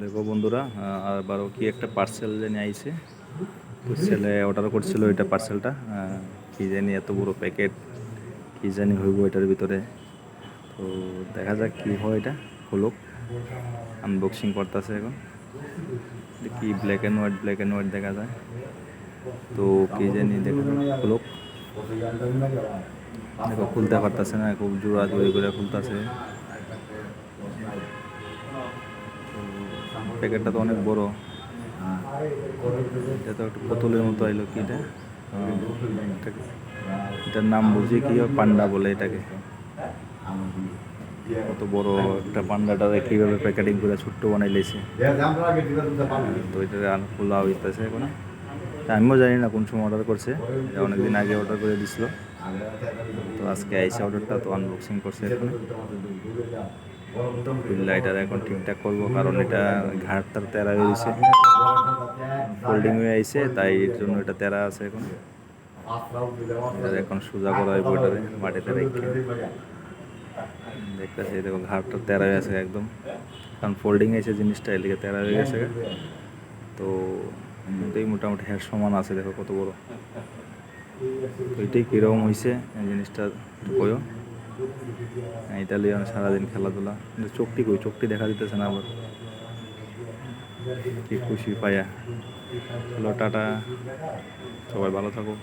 দেখো বন্ধুরা আবারও কি একটা পার্সেল জানি আইছে? ছেলে অর্ডার করছিল এটা পার্সেলটা কি জানি এত বড় প্যাকেট কি জানি হইব এটার ভিতরে। তো দেখা যাক কি হয় এটা খুলুক আনবক্সিং করতেছে এখন। কি black and white black and white দেখা যায়। তো কি জানি দেখা দেখো, খুলতে পারতেছে না, খুব জোড়া জোড়ি করে খুলতেছে। প্যাকেটটা তো অনেক বড়। এটা তো একটু পুতুলের মতো আইলো কি এটা? এটার নাম বুঝি কি? পান্ডা বলে এটাকে। কত বড় একটা পান্ডাটা কীভাবে প্যাকেটিং করে ছোট্ট বানাই লেছে তো এটা খোলা হইতেছে এখন। আমিও জানি না কোন সময় অর্ডার করছে। অনেকদিন আগে অর্ডার করে দিছিল। তো আজকে আইসা অর্ডারটা তো আনবক্সিং করছে এখন। লাইটার এখন ঠিকঠাক করব, কারণ এটা ঘাটটার তেরা হয়ে গেছে। ফোল্ডিং হয়ে আইছে, তাই এর জন্য এটা তেরা আছে এখন। এখন সোজা করা হইব এটারে মাটিতে রেখে। দেখতেছি দেখো ঘাটটা তেরা হয়ে আছে একদম। কারণ ফোল্ডিং হয়েছে জিনিসটা এদিকে তেরা হয়ে গেছে। তো এটাই মোটামুটি হ্যাঁ সমান আছে, দেখো কত বড়। তো এটাই কীরকম হয়েছে জিনিসটা একটু কয়ো ইতালিয়ান সারাদিন খেলাধুলা। কিন্তু চোখটি কই? চোখটি দেখা দিতেছে না আবার। কি খুশি পাইয়া হ্যালো টাটা সবাই ভালো থাকো